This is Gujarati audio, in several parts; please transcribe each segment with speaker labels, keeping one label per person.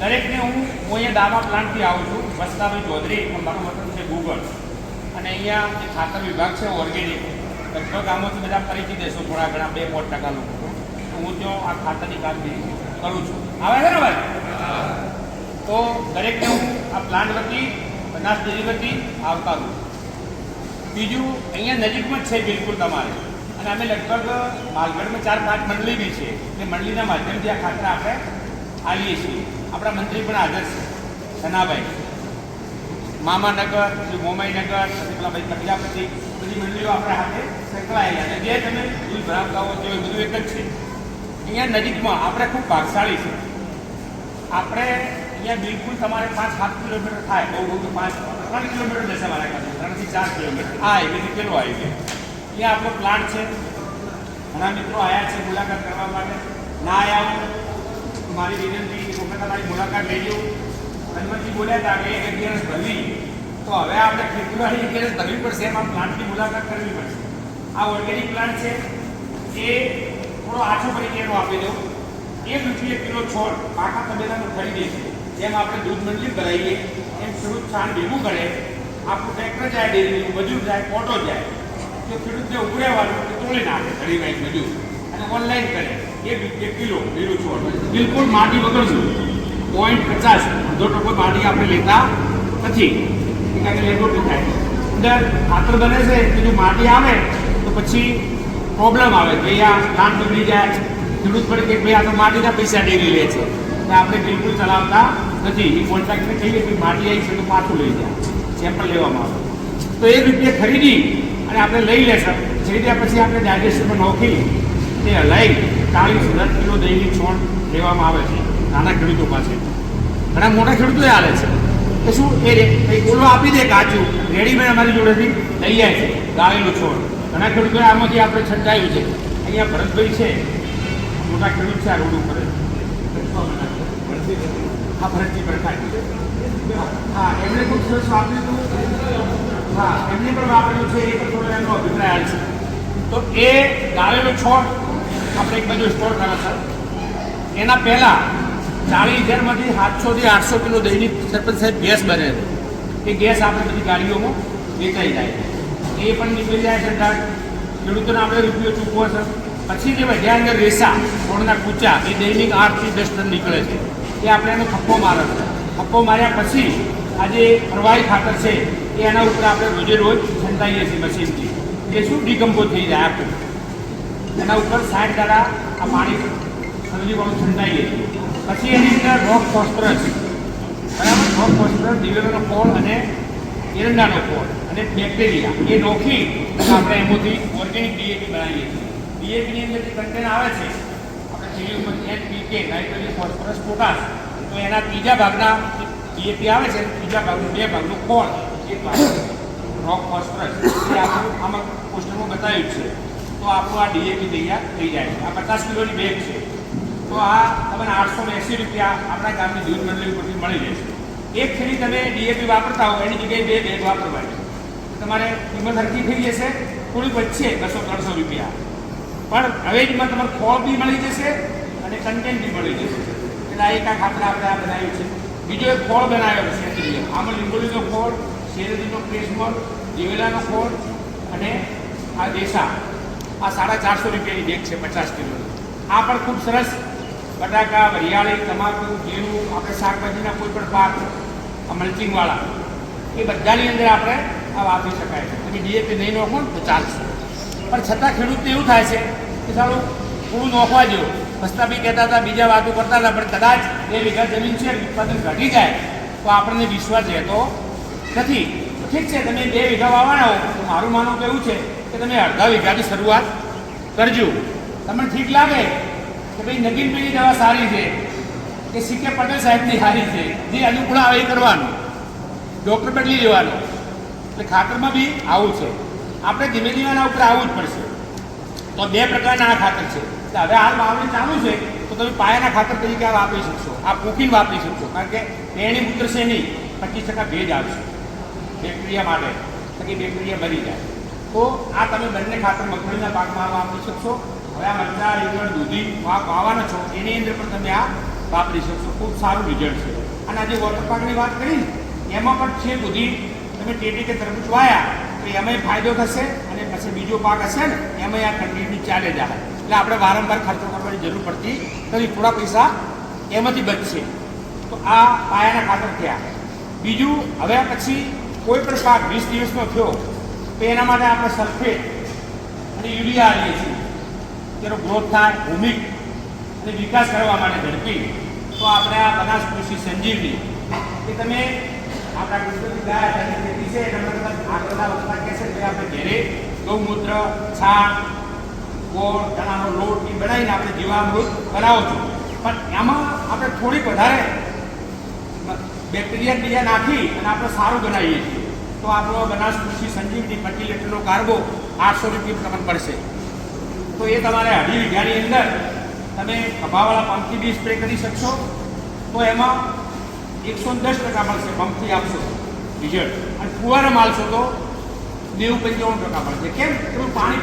Speaker 1: દરેકને હું હું અહીંયા દાવા પ્લાન્ટથી આવું છું. વસ્તાભાઈ ચૌધરી મારું મતલબ છે ગૂગલ અને અહીંયા જે ખાતર વિભાગ છે ઓર્ગેનિક લગભગ આમાંથી બધા પરિચિત દેશો થોડા ઘણા, બે પોટ ટકા લોકો. તો હું ત્યાં આ ખાતરની કામગીરી કરું છું. આવે છે ને ભાઈ? તો દરેકને હું આ પ્લાન્ટ વતી બનાસ ડેરી વતી આવકારું બીજું, અહીંયા નજીકમાં જ છે બિલકુલ તમારે. અને અમે લગભગ માલગઢમાં ચાર પાંચ મંડળી બી છે. એ મંડળીના માધ્યમથી આ ખાતર આપણે આવીએ છીએ. આપણા મંત્રી પણ હાજર છે. સનાભાઈ. મામાનગર, પછી મોમાઈનગર, પછી પેલા ભાઈ પ્રજાપતિ, બધી મંડળીઓ આપણે હાથે સંકળાયેલા અને જે તમે દૂધ ભરાવતા હો તે બધું એક જ છે. અહીંયા નજીકમાં આપણે ખૂબ ભાગશાળી છે. આપણે અહીંયા બિલકુલ તમારે પાંચ, સાત કિલોમીટર થાય. બહુ બહુ તો પાંચ, ત્રણ કિલોમીટર જશે મારા ખ્યાલથી ત્રણથી ચાર કિલોમીટર. આ હાઈવેથી પેલો હાઈવે અહીંયા આપણો પ્લાન્ટ છે. ઘણા મિત્રો આવ્યા છે મુલાકાત કરવા માટે. ના આવ્યા મારી વિનંતી એક વખત તમારી મુલાકાત લઈ લો હનુમંતજી બોલ્યા હતા કે એક અગિયારસ ભરવી. તો હવે આપણે ખેતીવાડી અગિયારસ ભરવી પડશે એમાં પ્લાન્ટની મુલાકાત કરવી પડશે. આ ઓર્ગેનિક પ્લાન્ટ છે. એ થોડો આછો પરિચયનો આપી દઉં. એક રૂપિયે કિલો છોડ પાકા તબેલાનું ખરીદે છે જેમ આપણે દૂધ મંડળી ભરાઈએ, એમ ખેડૂત છાણ ભેગું કરે. આપણું ટ્રેક્ટર જાય, ડેરીનું મજૂર જાય, ઓટો જાય. તો ખેડૂતને ઉગરેવાનું કે તોડી નાખે ઘડી વાઈ મજૂર. અને ઓનલાઈન કરે. એક રૂપિયે કિલો લીલું છોડ. બિલકુલ માટી વગરનું પોઈન્ટ પચાસ. અડધો ટકો માટી આપણે લેતા નથી. કારણ કે લેબોટી થાય અંદર ખાતર બને છે બીજું માટી આવે, તો પછી પ્રોબ્લેમ આવે ભાઈ આ પ્લાન્ટ બગડી જાય. ખેડૂત પડે કે ભાઈ આ તો માટીના પૈસા ડેરી લે છે. આપણે બિલકુલ ચલાવતા નથી. એ કોન્ટ્રાક્ટને કહીએ કે માટી આવી છે તો પાછું લઈ જાય. સેમ્પલ લેવામાં આવે. તો એ રૂપિયા ખરીદી અને આપણે લઈ લેશે. જે રીતે પછી આપણે ડાયજેસ્ટમાં નોખી, તે હલાઈ. ચાલીસ હજાર કિલો દહીંની છોડ લેવામાં આવે છે, નાના ખેડૂતો પાસે. ઘણા મોટા ખેડૂતો આવે છે. કે શું, એ કંઈ ઓલો આપી દે કાચું. રેડીમેડ અમારી જોડેથી લઈ જાય છે ગાળેલું છોડ. ઘણા ખેડૂતોએ આમાંથી આપણે છંટાયું છે. અહીંયા ભરતભાઈ છે. મોટા ખેડૂત છે આ રોડ ઉપર. હા, ભરતજી પ્રકાશ હા એમણે ખૂબ સરસ વાપર્યું હતું. હા, એમને પણ વાપરેલું છે, એ પણ થોડો એમનો અભિપ્રાય છે. તો એ ગાળેલો છોડ આપણે એક બાજુ સ્ટોર કરે છે એના પહેલાં ચાળીસ હજારમાંથી સાતસોથી આઠસો કિલો દૈનિક સરપંચ સાહેબ ગેસ બને છે. એ ગેસ આપણે બધી ગાડીઓમાં વેચાઈ જાય છે. એ પણ નીકળી જાય છે ડાળ ખેડૂતોને આપણે રૂપિયો ચૂકવો છે. પછી જે વધ્યા અંદર રેસા છોડના કૂચા, એ દૈનિક આઠથી દસ ટન નીકળે છે. એ આપણે એનો થપ્પો મારે છે. થપ્પો માર્યા પછી આ જે પ્રવાહી ખાતર છે, એ એના ઉપર આપણે રોજે રોજ છંટાઈએ છીએ મશીનથી. એ શું ડિકમ્પોઝ થઈ જાય આખું. એના ઉપર સાઠ દાડા આ પાણી સરજીવાળું છંટાઈએ પછી એની અંદર રોક ફોસ્ફરસ. બરાબર? રોક ફોસ્ફરસ, દિવેલાનો કોળ અને એરંડાનો કોળ અને બેક્ટેરિયા. એ નોખી આપણે એમાંથી ઓર્ગેનિક ડીએપી બનાવીએ છીએ. ડીએપીની અંદર જે કન્ટેન આવે છે, આપણે સીડીયુમાં એનપીકે નાઇટ્રોજન, ફોસ્ફરસ, પોટાશ, તો એના ત્રીજા ભાગના ડીએપી આવે છે, ત્રીજા ભાગનું, બે ભાગનું કોળ એક ભાગ રોક ફોસ્ફરસ. એ આપણું આમાં પોસ્ટરમાં બતાવ્યું છે. તો આપણું આ ડીએપી તૈયાર થઈ જાય આ પચાસ કિલોની બેગ છે. તો આ તમને આઠસો એંસી રૂપિયા આપણા ગામની દૂધ મંડળી ઉપરથી મળી રહેશે. એક થેલી તમે ડીએપી વાપરતા હો, એની જગ્યાએ બે બેગ વાપરવાની. તમારે કિંમત હરકી થઈ જશે. થોડી વચ્ચે બસો ત્રણસો રૂપિયા. પણ હવેજમાં તમારે ખોળ બી મળી જશે અને કન્ટેન્ટ બી મળી જશે. એટલે આ એક આ ખાતર આપણે આ બનાવ્યું છે. બીજો એક ખોળ બનાવ્યો છે આમાં લીંબોળીનો ખોળ, શેરડીનો કેસમોલ દિવેલાનો ખોળ અને આ દેશા આ સાડા ચારસો રૂપિયાની બેગ છે, પચાસ કિલોની આ પણ ખૂબ સરસ. બટાકા, વરિયાળી, તમાકુ, જીરું, આપણે શાકભાજીના કોઈ પણ પાક મલ્ચિંગવાળા એ બધાની અંદર આપણે આ વાપરી શકાય છે. તમે ડીએપી નહીં નોખો તો ચાલશે. પણ છતાં ખેડૂતને એવું થાય છે કે સારું થોડું નોખવા જેવું. વસ્તા બી કહેતા હતા, બીજા વાતો કરતા હતા, પણ કદાચ બે વીઘા જમીન છે, ઉત્પાદન ઘટી જાય, તો આપણને વિશ્વાસ રહેતો નથી. ઠીક છે, તમે બે વીઘા વાવવાના હો તો મારું માનવું કેવું છે કે તમે અડધા વીઘાની શરૂઆત કરજો. તમને ઠીક લાગે કે ભાઈ નગીનભાઈની દવા સારી છે? કે સી કે પટેલ સાહેબની સારી છે? જે અનુકૂળ આવે એ કરવાનું. ડૉક્ટર બદલી લેવાનું એટલે ખાતરમાં બી આવું છે. આપણે ધીમે ધીમે આના ઉપર આવવું જ પડશે. તો બે પ્રકારના આ ખાતર છે. હવે હાલ વાવણી ચાલુ છે, તો તમે પાયાના ખાતર તરીકે આ વાપરી શકશો. આ પૂકીને વાપરી શકશો. કારણ કે તેણી ઉતરશે નહીં પચીસ ટકા ભેજ આવશે બેક્ટેરિયા માટે. તો કે બેક્ટેરિયા મરી જાય. તો આ તમે બંને ખાતર મગફળીના પાકમાં વાપરી શકશો. હવે આ મરચા રીંગણ, દૂધી, પાક વાવવાના છો, એની અંદર પણ તમે આ વાપરી શકશો. ખૂબ સારું રિઝલ્ટ છે. અને આજે વોટર પાકની વાત કરી એમાં પણ છે દૂધી તમે ટેટી કે તરબૂચ વાયા, તો એમાંય ફાયદો થશે અને પછી બીજો પાક હશે ને, એમાંય આ કન્ટિન્યુ ચાલે જાય. એટલે આપણે વારંવાર ખર્ચો કરવાની જરૂર પડતી નથી. થોડા પૈસા એમાંથી બચશે. તો આ પાયાના ખાતર થયા. બીજું, હવે પછી કોઈ પણ પાક વીસ દિવસનો થયો તો એના માટે આપણે સલ્ફેટ અને યુરિયા આવીએ છીએ. તેનો ગ્રોથ થાય ભૂમિક અને વિકાસ કરવા માટે ઝડપી. તો આપણે આ બનાસ કૃષિ સંજીવની એ તમે આપણા ગુજરાતી ગાય અને ખેતી છે, એના માટે આગળના વખતા કહે છે કે આપણે ઘેરે ગૌમૂત્ર, છાણ, ગોળ, ચણાનો લોટ, એ બનાવીને આપણે જીવામૃત બનાવો છો. પણ એમાં આપણે થોડીક વધારે બેક્ટેરિયા બીજા નાખી અને આપણે સારું બનાવીએ છીએ. તો આપણો બનાસ કૃષિ સંજીવની પચીસ લીટરનો કાર્ગો આઠસો રૂપિયા તમને પડશે તો એ તમારે અઢી વીઘાની અંદર તમે ખભાવાળા પંપથી બી સ્પ્રે કરી શકશો. તો એમાં એકસો દસ ટકા મળશે, પંપથી આપશો. રિઝલ્ટ અને ફુવારા માલશો તો નેવું પંચાવન ટકા મળશે. કેમ? એનું પાણી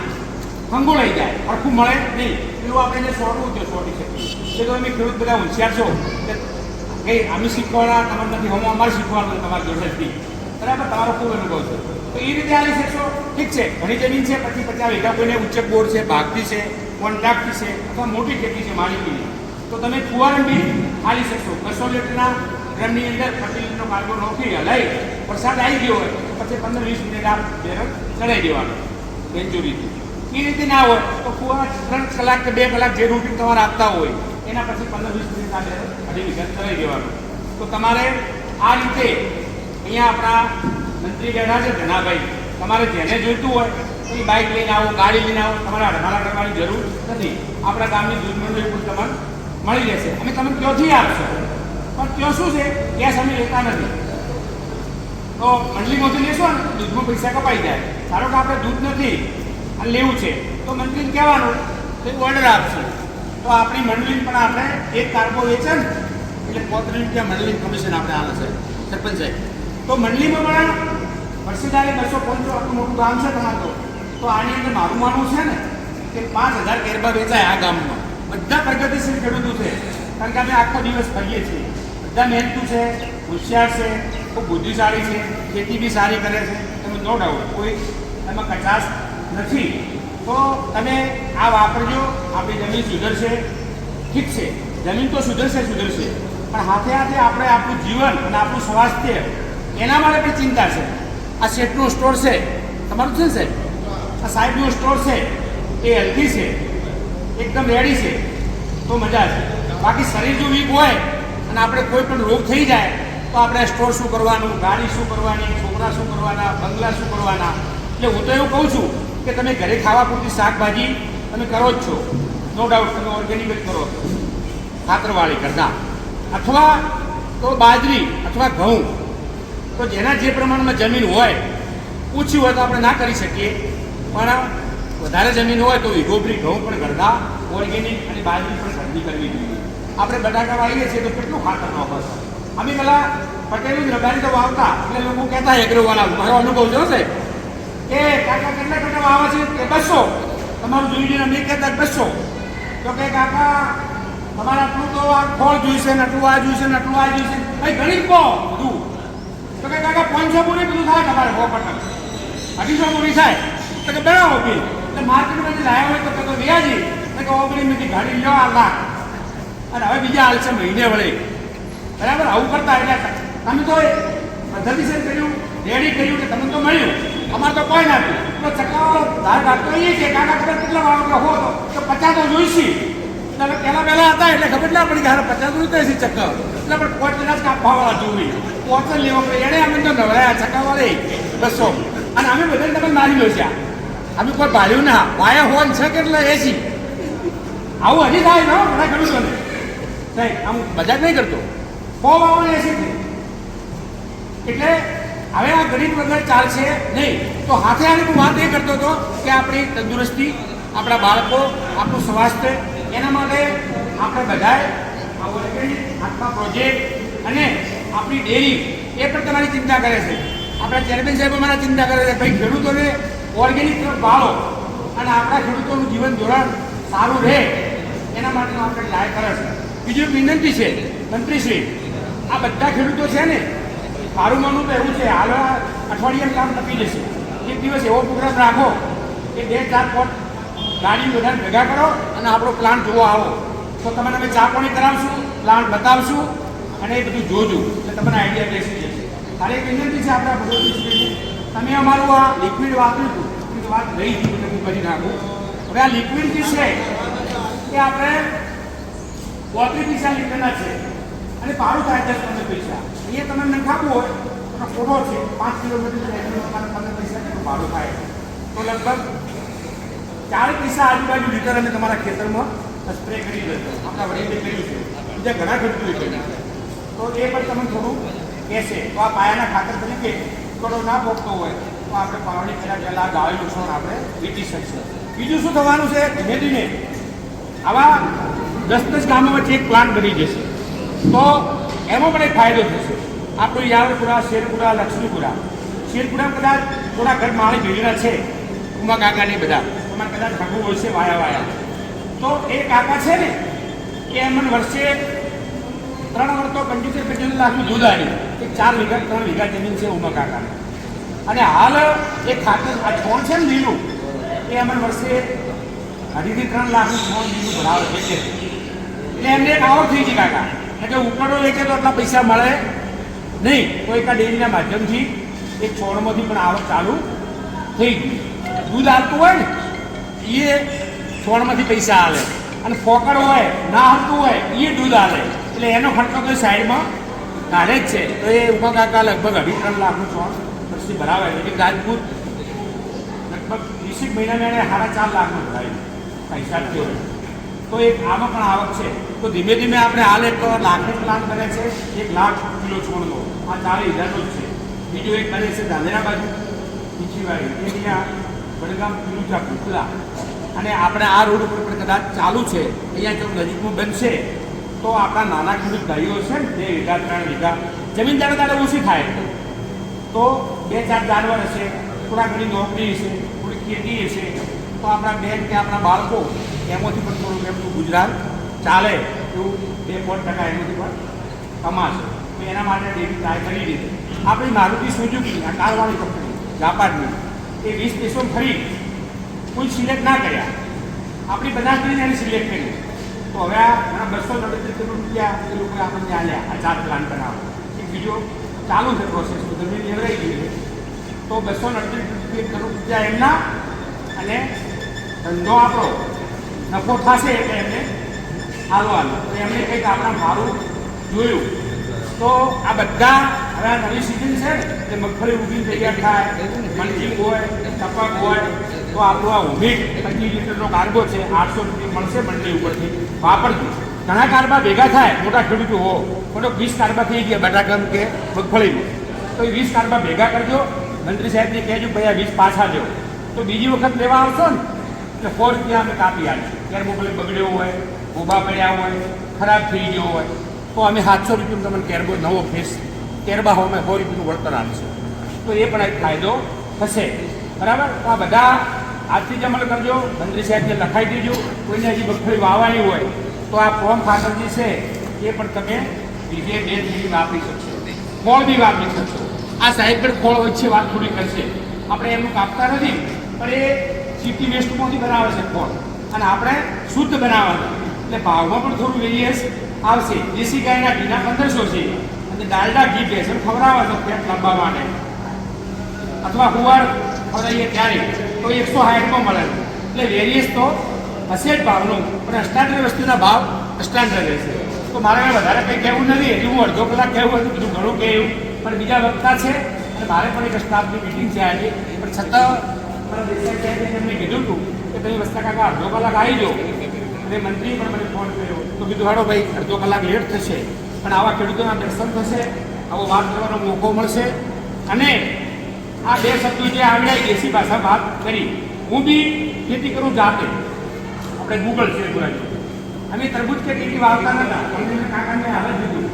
Speaker 1: ફંગોળાઈ જાય. સરખું મળે નહીં. એવું આપણે જે સોટવું તે સોટી શકીએ. તો અમે ખેડૂત બધા હોશિયાર છો. કે અમે શીખવાના તમારે નથી હું અમારે શીખવાનું તમારી જોડેથી બરાબર, તમારો ખૂબ અનુભવ છે. તો એ રીતે આવી શકશો? ઠીક છે, ઘણી જમીન છે, પછી પચાસ વીઘા કોઈને ઉચ્ચક બોર્ડ છે, ભાગતી છે કોન્ટ્રાક્ટથી છે, અથવા મોટી ખેતી છે માલિકીની તો તમે ફુવારા બી ખાલી શકશો. બસો લીટરના ડ્રમની અંદર પચીસ લીટરનો કાર્ગો નોખી લઈ. વરસાદ આવી ગયો હોય, પછી પંદર વીસ મિનિટ આ બેરલ ચડાવી દેવાનો બેન્ચુરીથી એ રીતે ના હોય, તો ફુવારા ત્રણ કલાક કે બે કલાક જે રૂટીન તમારે આપતા હોય, એના પછી પંદર વીસ મિનિટ આ બેરલ અઢી વિગત ચડાવી દેવાનું. તો તમારે આ રીતે અહીંયા આપણા મંત્રી બેઠા છે ધનાભાઈ. તમારે જેને જોઈતું હોય, એ બાઇક લઈને આવો, ગાડી લઈને આવો. તમારે અડવાલા કરવાની જરૂર નથી. આપણા ગામની દૂધ મંડળી પણ તમને મળી જશે અમે તમે ત્યાંથી આપશો. પણ ત્યાં શું છે? ગેસ અમે લેતા નથી. તો મંડળીમાંથી લેશો ને, દૂધમાં પૈસા કપાઈ જાય. ધારો કે આપણે દૂધ નથી, અને લેવું છે, તો મંત્રીને કહેવાનું તો ઓર્ડર આપશે. તો આપણી મંડળી પણ આપણે એક કાર્ગો વેચે ને. એટલે પોત્રીસ રૂપિયા મંડળી કમિશન આપણે આવે છે. સરપંચ સાહેબ. તો મંડળીમાં પણ વર્ષેદારે બસો પંચો આટલું મોટું ગામ છે તમારું તો. તો આની અંદર મારું માનવું છે ને કે પાંચ હજાર કેરબા વેચાય આ ગામમાં. બધા પ્રગતિશીલ ખેડૂતો છે. કારણ કે અમે આખો દિવસ ફરીએ છીએ. બધા મહેનતુ છે, હોશિયાર છે, ખૂબ બુદ્ધિશાળી છે, ખેતી બી સારી કરે છે. તમે નો ડાઉટ કોઈ એમાં કચાશ નથી. તો તમે આ વાપરજો. આપણી જમીન સુધરશે. ઠીક છે. જમીન તો સુધરશે સુધરશે. પણ હાથે હાથે આપણે આપણું જીવન અને આપણું સ્વાસ્થ્ય એના માટે પણ ચિંતા છે. આ શેઠનો સ્ટોર છે. તમારું છે? ને સાહેબ આ સાહેબનો સ્ટોર છે. એ હેલ્ધી છે. એકદમ રેડી છે. તો મજા છે બાકી શરીર જો વીક હોય અને આપણે કોઈ પણ રોગ થઈ જાય, તો આપણે સ્ટોર શું કરવાનું? ગાડી શું કરવાની? છોકરા શું કરવાના? બંગલા શું કરવાના? એટલે હું તો એવું કહું છું કે તમે ઘરે ખાવા પૂરતી શાકભાજી તમે કરો જ છો. નો ડાઉટ તમે ઓર્ગેનિક જ કરો. ખાતરવાળી કરતા. અથવા તો બાજરી અથવા ઘઉં. તો જેના જે પ્રમાણમાં જમીન હોય, ઓછી હોય તો આપણે ના કરી શકીએ. પણ વધારે જમીન હોય તો વિગોબરી ઘઉં પણ ઘરના ઓર્ગેનિક અને બાજરી પણ ખરીદી કરવી જોઈએ. આપણે બટાકા વાવીએ છીએ તો કેટલું ખાતર વાપરશે અમે પેલા પટેલું રબારી તો વાવતા, એટલે લોકો કહેતા એગ્રોવાલા મારો અનુભવ જો છે? કે કાકા કેટલા ટકા વાવે છે? કે બસો. તમારું જોઈ જોઈને અમે કહેતા બસો. તો કે કાકા, તમારે આટલું તો આ ફળ જોઈશે ને આટલું આ જોઈશે ને આટલું આ જોઈશે. ભાઈ, ગણિત કહો. બધું. તો કે કાકા, પાંચસો પૂરી બધું થાય તમારે સો પટક અઢીસો પૂરી થાય. તો કે બનાવો બી. એટલે માર્કેટમાંથી લાવ્યા હોય તો કે વ્યાજી તો કે ઓગણીસમાંથી ગાડી લ્યો, આ લાખ. અને હવે બીજા હાલશે મહિને વળે. બરાબર? આવું કરતા એટલે તમે તો પદ્ધતિસર કર્યું, રેડી કર્યું કે તમને તો મળ્યું. અમારે તો કોઈ ના તો ચકાવાળો ધાર કાઢતો એ છે કાકા તમે કેટલા વાળો હો તો પચાસ તો જોઈશી. એટલે પહેલા પહેલા હતા એટલે ખબર ના પડી કે હારે પચાસ રૂપિયા છે ચક્કર. એટલે પણ પોચ કદાચ કાપવાવાળા જોવી પોચ જ લેવા પડે. એને અમે તો નવરાયા ચક્કાવાળે બસો અને અમે બધા તમે મારી લો છે અમે કોઈ ભાડ્યું ના. વાયા હોન છે કે એટલે એસી આવું હજી થાય ને હો, ખરું ખેડૂતોને સાહેબ આમ મજાક નહીં કરતો. સો બાવન એસી એટલે હવે આ ગરીબ વગર ચાલશે નહીં. તો હાથે હાથે હું વાત એ કરતો હતો કે આપણી તંદુરસ્તી આપણા બાળકો આપણું સ્વાસ્થ્ય એના માટે આપણે બધાએ આ ઓર્ગેનિક આત્મા પ્રોજેક્ટ અને આપણી ડેરી એ પણ તમારી ચિંતા કરે છે. આપણા ચેરમેન સાહેબ અમારા ચિંતા કરે છે. ભાઈ, ખેડૂતોને ઓર્ગેનિક તરફ વાળો અને આપણા ખેડૂતોનું જીવન ધોરણ સારું રહે એના માટેનું આપણે લાય કરે છે. બીજું વિનંતી છે, મંત્રીશ્રી, આ બધા ખેડૂતો છે ને, મારું માનવું તો એવું છે, હાલ અઠવાડિયા કામ ટકી જશે. એક દિવસ એવો પ્રોગ્રામ રાખો કે બે, ચાર પોટ ગાડી બધાને ભેગા કરો અને આપણો પ્લાન્ટ જોવા આવો. તો તમને અમે ચા પાણી કરાવશું પ્લાન્ટ બતાવશું અને એ બધું જોજો. એટલે તમને આઈડિયા બેસી જશે. તારે એક વિનંતી છે આપણા ભગવતી તમે અમારું આ લિક્વિડ વાપર્યું હતું. એ વાત રહી હતી હું કરી નાખું. હવે આ લિક્વિડ જે છે, એ આપણે પોત્રીસ પૈસા લીટરના છે. અને પારું થાય દસ પંદર પૈસા. અહીંયા તમે નખાવવું હોય તો ફોટો છે, પાંચ કિલોમીટર પંદર પૈસા ભાડું થાય. તો લગભગ ચાલીસ પૈસા આજુબાજુ લીટર અમે તમારા ખેતરમાં સ્પ્રે કરી દેતો આપણા વડીલે કર્યું છે. બીજા ઘણા ખેડૂતોએ કર્યું તો એ પણ તમે થોડું કહેશે. તો આ પાયાના ખાતર તરીકે ઉકળો ના પોગતો હોય, તો આપણે પાવડી પહેલાં પહેલાં ગાળેલું છોડ આપણે વીટી શકશે. બીજું શું થવાનું છે? ધીમે ધીમે આવા દસ દસ ગામો વચ્ચે એક પ્લાન બની જશે. તો એમાં પણ એક ફાયદો થશે. આપણું યાવરપુરા શેરપુરા, લક્ષ્મીપુરા. શેરપુરા કદાચ થોડા ઘર માળી ભેગેલા છે. ઉમા કાકાની બધા. તમારે કદાચ ભગવું હોય વાયા વાયા. તો એ કાકા છે ને, એ એમને વર્ષે ત્રણ વર્ષ તો પંચોતેર પંચોતેર લાખનું દૂધ આવ્યું એક ચાર વીઘા, ત્રણ વીઘા જમીન છે ઉમા કાકાને. અને હાલ એ ખાતર, આ છોડ છે ને લીલું, એ અમને વર્ષે અઢીથી ત્રણ લાખનું છોડ લીલું ભરાવે છે. એટલે એમને એક આવક થઈ છે કાકા. એટલે ઉપરનો વેચે તો આટલા પૈસા મળે નહીં. તો એક ડેરીના માધ્યમથી એ છોડમાંથી પણ આવક ચાલુ થઈ ગઈ. દૂધ આવતું હોય ને એ છોડમાંથી પૈસા આલે. અને ફોકડ હોય, ના આવતું હોય એ દૂધ આલે. એટલે એનો ખર્ચો તો સાઈડમાં કાઢે જ છે. તો એ ઉમા કાકા લગભગ અઢી ત્રણ લાખનું છોડ વર્ષથી ભરાવે છે. એક રાજપૂત લગભગ વીસેક મહિનામાં એને સાડા ચાર લાખનું ભરાયું પૈસા હોય તો એક આમાં પણ આવક છે. તો ધીમે ધીમે આપણે હાલ એક લાખનો પ્લાન બને છે. એક લાખ કિલો છોડનો. આ ચાલીસ હજારનો જ છે. બીજું એક બને છે ધાનેરા બાજુ. પીછીવાડી એ અહીંયા વડગામ પીલુચા પુતલા અને આપણે આ રોડ ઉપર પણ કદાચ ચાલુ છે, અહીંયા જો નજીકમાં બનશે, તો આપણા નાના ખેડૂત ભાઈઓ છે ને બે વીઘા, ત્રણ વીઘા જમીન દાડે દાડે ઓછી થાય તો બે, ચાર જાનવર હશે થોડા ઘણી નોકરી હશે થોડી ખેતી હશે, તો આપણા બેન કે આપણા બાળકો એમાંથી પણ થોડું એમનું ગુજરાત ચાલે એવું બે પોઈન્ટ ટકા એમાંથી પણ કમાશે. તો એના માટે ડેરી ટ્રાય કરી દીધી આપણી મારુતિ સુઝુકી, આ કારવાળી કંપની જાપાનની. એ વીસ દેશો ફરી કોઈ સિલેક્ટ ના કર્યા. આપણી બધા કરીને એને સિલેક્ટ કરી તો હવે આ ઘણા બસો નડત્રીસ કરોડ રૂપિયા એ લોકોએ આપણને આલ્યા આ ચાર પ્લાન બનાવો એક બીજો ચાલુ છે પ્રોસેસ તો જમીન લેવડાઈ ગઈ છે તો બસો નડત્રીસ કરોડ રૂપિયા એમના અને ધંધો આપણો નફો થશે એટલે એમને હાલો તો એમને કંઈક આપણા મારું જોયું. તો આ બધા હવે આ નવી સિઝન છે ને એટલે મગફળી ઉગી તૈયાર થાય મલચિંગ હોય ટપક હોય તો આપણું આ ઉમીટ પચીસ લીટરનો કાર્ગો છે આઠસો રૂપિયા મળશે મંડળી ઉપરથી વાપરજો ઘણા કારબા ભેગા થાય મોટા ખેડૂતો હો મોટો વીસ કારબા થઈ ગયા બટાકમ કે મગફળીનું તો એ વીસ કારબા ભેગા કરજો મંત્રી સાહેબને કહેજો ભાઈ આ વીસ પાછા દો તો બીજી વખત લેવા આવશો ને એટલે સો રૂપિયા અમે કાપી આપીએ ત્યારે મોકલે બગડ્યો હોય ઊભા પડ્યા હોય ખરાબ થઈ ગયો હોય તો અમે સાતસો રૂપિયા તમને કેરબો નવો ફેસ કેરબા હો અમે સો રૂપિયાનું વળતર આપીશું તો એ પણ એક ફાયદો થશે. બરાબર? તો આ બધા આજથી જ અમલ કરજો. મંત્રી સાહેબને લખાઈ દેજો. કોઈને હજી મગફળી વાવવાની હોય, તો આ ફોર્મ ખાતર જે છે, એ પણ તમે બીજે બે થેલી વાપરી શકશો. ફોળ બી વાપરી શકશો. આ સાહેબ પણ ફળ વચ્ચે વાત થોડી કરશે. આપણે એમનું કાપતા નથી, પણ એ સિટી વેસ્ટમાંથી બનાવે છે ફોળ. અને આપણે શુદ્ધ બનાવવાનું. એટલે ભાવમાં પણ થોડું વેરિયસ આવશે. દેશી ગાયના ઘીના પંદરસો છે. અને ડાલડા ઘી ભેસણ ખવડાવે તો પેટ લાંબા માટે. અથવા હુવાર ખવડાવીએ ત્યારે તો એકસો સાઠમાં મળે. એટલે વેરિયસ તો હશે જ ભાવનું. પણ સ્ટાન્ડર્ડ વસ્તુના ભાવ સ્ટાન્ડર્ડ રહેશે. તો મારે વધારે કંઈ કહેવું નથી. એટલે હું અડધો કલાક કહેવું હતું બીજું ઘણું કહેવું પણ બીજા વક્તા છે. અને મારે પણ એક સ્ટાફની મિટિંગ છે આજે. પણ છતાં દેસાઈ કીધું હતું કે તમે વસ્તા કાકા, અડધો કલાક આવી જાઓ. અને મંત્રીએ પણ મને ફોન કર્યો. તો કીધું, હાડો ભાઈ, અડધો કલાક લેટ થશે, પણ આવા ખેડૂતોના દર્શન થશે, આવો વાત કરવાનો મોકો મળશે. અને આ બે શબ્દો જે આવડ્યા દેશી ભાષા વાત કરી, હું બી ખેતી કરું જાતે. આપણે ગૂગલ છે અમે તરબૂજ કે ખેતી વાવતા નતા. અમને કાકાને હાલ જ દીધું.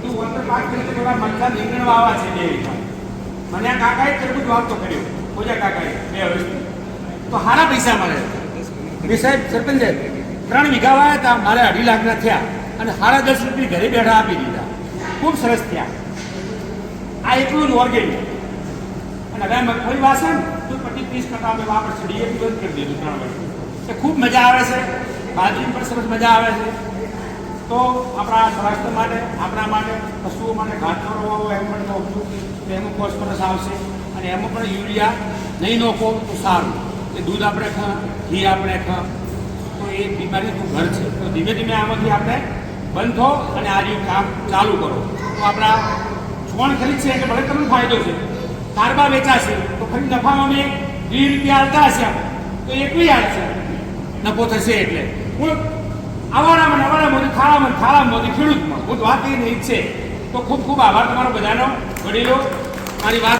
Speaker 1: તું વળતર પાક કરી થોડા મનસા નિર્ણય વાવા છે વીઘા મને આ કાકાએ તરબૂચ વાવતો કર્યો. ઓજા કાકાએ, બે વર્ષથી. તો સારા પૈસા મળે. સાહેબ, સરપંચ સાહેબ. ત્રણ વીઘા વાયા હતા, મારે અઢી લાખના થયા અને સાડા દસ રૂપિયા ઘરે બેઠા આપી દીધા. ખૂબ સરસ થયા. આ એટલું જ ઓર્ગેનિક. અને હવે કોઈ વાસણ તો પચીસ ત્રીસ ટકા અમે વાપરશું ડીએપી બંધ કરી દીધું ત્રણ વર્ષ. ખૂબ મજા આવે છે. બાજરી પણ સરસ મજા આવે છે. તો આપણા સ્વાસ્થ્ય માટે, આપણા માટે, પશુઓ માટે ઘાસચારો હોય એમ પણ છું તો એમાં ફોસ્ફરસ આવશે અને એમાં પણ યુરિયા નહીં નોખો તો સારું. એ દૂધ આપણે ખા ઘી આપણે ખા એ બીમારીનું ઘર છે. તો ધીમે ધીમે આમાંથી આપણે બંધ થો અને આ રીતે કામ ચાલુ કરો. તો આપણા છોણ ખરીદશે એટલે ભલે તમને ફાયદો છે. કારબા વેચાશે, તો ખરી નફામાં અમે વીસ રૂપિયા આવતા હશે. તો એકવી આવશે નફો થશે એટલે. હું આવારામાં મોદી થાળામાં ને થાળામાં મોદી ખેડૂતમાં. હું વાત નહીં છે તો ખૂબ ખૂબ આભાર તમારો બધાનો. વડીલો, મારી વાત